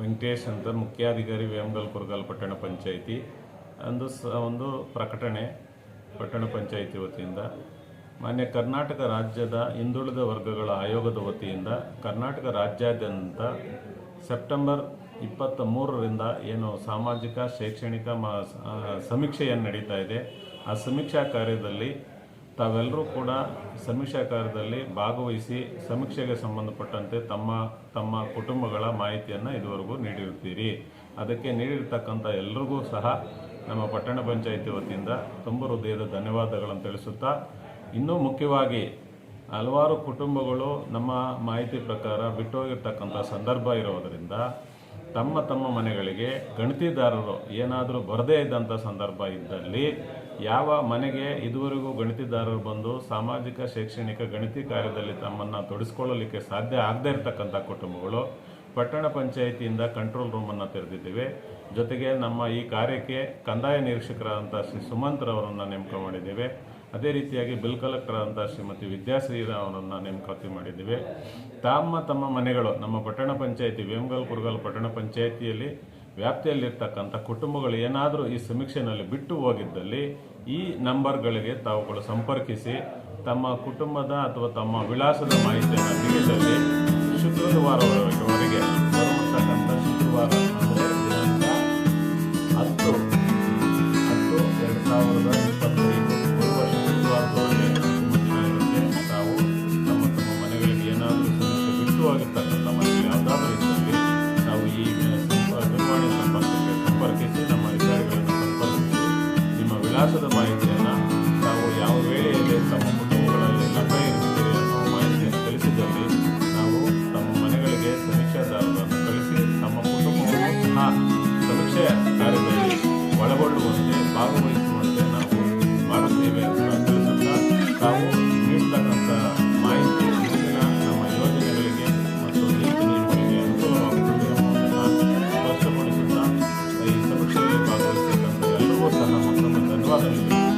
ವೆಂಕಟೇಶ್ ಅಂತ ಮುಖ್ಯಾಧಿಕಾರಿ ವೇಮಗಲ್ ಕುರ್ಗಲ್ ಪಟ್ಟಣ ಪಂಚಾಯಿತಿ. ಅಂದು ಸ, ಒಂದು ಪ್ರಕಟಣೆ ಪಟ್ಟಣ ಪಂಚಾಯಿತಿ ವತಿಯಿಂದ. ಮಾನ್ಯ ಕರ್ನಾಟಕ ರಾಜ್ಯದ ಹಿಂದುಳಿದ ವರ್ಗಗಳ ಆಯೋಗದ ವತಿಯಿಂದ ಕರ್ನಾಟಕ ರಾಜ್ಯಾದ್ಯಂತ ಸೆಪ್ಟೆಂಬರ್ ಇಪ್ಪತ್ತ ಮೂರರಿಂದ ಏನು ಸಾಮಾಜಿಕ, ಶೈಕ್ಷಣಿಕ ಸಮೀಕ್ಷೆಯನ್ನು ನಡೀತಾ ಇದೆ. ಆ ಸಮೀಕ್ಷಾ ಕಾರ್ಯದಲ್ಲಿ ತಾವೆಲ್ಲರೂ ಕೂಡ ಸಮೀಕ್ಷಾ ಕಾರ್ಯದಲ್ಲಿ ಭಾಗವಹಿಸಿ ಸಮೀಕ್ಷೆಗೆ ಸಂಬಂಧಪಟ್ಟಂತೆ ತಮ್ಮ ತಮ್ಮ ಕುಟುಂಬಗಳ ಮಾಹಿತಿಯನ್ನು ಇದುವರೆಗೂ ನೀಡಿರುತ್ತೀರಿ. ಅದಕ್ಕೆ ನೀಡಿರ್ತಕ್ಕಂಥ ಎಲ್ರಿಗೂ ಸಹ ನಮ್ಮ ಪಟ್ಟಣ ಪಂಚಾಯಿತಿ ವತಿಯಿಂದ ತುಂಬ ಹೃದಯದ ಧನ್ಯವಾದಗಳನ್ನು ತಿಳಿಸುತ್ತಾ, ಇನ್ನೂ ಮುಖ್ಯವಾಗಿ ಹಲವಾರು ಕುಟುಂಬಗಳು ನಮ್ಮ ಮಾಹಿತಿ ಪ್ರಕಾರ ಬಿಟ್ಟು ಹೋಗಿರ್ತಕ್ಕಂಥ ಸಂದರ್ಭ ಇರೋದರಿಂದ ತಮ್ಮ ತಮ್ಮ ಮನೆಗಳಿಗೆ ಗಣತಿದಾರರು ಏನಾದರೂ ಬರದೇ ಇದ್ದಂಥ ಸಂದರ್ಭ ಇದ್ದಲ್ಲಿ ಯಾವ ಮನೆಗೆ ಇದುವರೆಗೂ ಗಣತಿದಾರರು ಬಂದು ಸಾಮಾಜಿಕ, ಶೈಕ್ಷಣಿಕ, ಗಣತಿ ಕಾರ್ಯದಲ್ಲಿ ತಮ್ಮನ್ನು ತೊಡಗಿಸ್ಕೊಳ್ಳಲಿಕ್ಕೆ ಸಾಧ್ಯ ಆಗದೇ ಇರತಕ್ಕಂಥ ಕುಟುಂಬಗಳು ಪಟ್ಟಣ ಪಂಚಾಯಿತಿಯಿಂದ ಕಂಟ್ರೋಲ್ ರೂಮನ್ನು ತೆರೆದಿದ್ದೇವೆ. ಜೊತೆಗೆ ನಮ್ಮ ಈ ಕಾರ್ಯಕ್ಕೆ ಕಂದಾಯ ನಿರೀಕ್ಷಕರಾದಂಥ ಶ್ರೀ ಸುಮಂತ್ರವರನ್ನು ನೇಮಕ ಮಾಡಿದ್ದೇವೆ. ಅದೇ ರೀತಿಯಾಗಿ ಬಿಲ್ ಕಲೆಕ್ಟರ್ ಅಂತ ಶ್ರೀಮತಿ ವಿದ್ಯಾಶ್ರೀರ ಅವರನ್ನು ನೇಮಕಾತಿ ಮಾಡಿದ್ದೇವೆ. ತಮ್ಮ ತಮ್ಮ ಮನೆಗಳು, ನಮ್ಮ ಪಟ್ಟಣ ಪಂಚಾಯಿತಿ, ವೇಮಗಲ್ ಕುರ್ಗಲ್ ಪಟ್ಟಣ ಪಂಚಾಯಿತಿಯಲ್ಲಿ ವ್ಯಾಪ್ತಿಯಲ್ಲಿರ್ತಕ್ಕಂಥ ಕುಟುಂಬಗಳು ಏನಾದರೂ ಈ ಸಮೀಕ್ಷೆನಲ್ಲಿ ಬಿಟ್ಟು ಹೋಗಿದ್ದಲ್ಲಿ ಈ ನಂಬರ್ಗಳಿಗೆ ತಾವುಗಳು ಸಂಪರ್ಕಿಸಿ ತಮ್ಮ ಕುಟುಂಬದ ಅಥವಾ ತಮ್ಮ ವಿಳಾಸದ ಮಾಹಿತಿಯನ್ನು ನೀಡಿದಲ್ಲಿ ಶುಕ್ರವಾರವರೆಗೆ ಬರುವಂತಕ್ಕಂಥ ಶುಕ್ರವಾರ ವಿಳಾಸದ ಮಾಹಿತಿಯನ್ನು ತಾವು ಯಾವ ವೇಳೆಯಲ್ಲಿ ప్రభుత్వం సహా మొత్తం ధన్యవాదాలు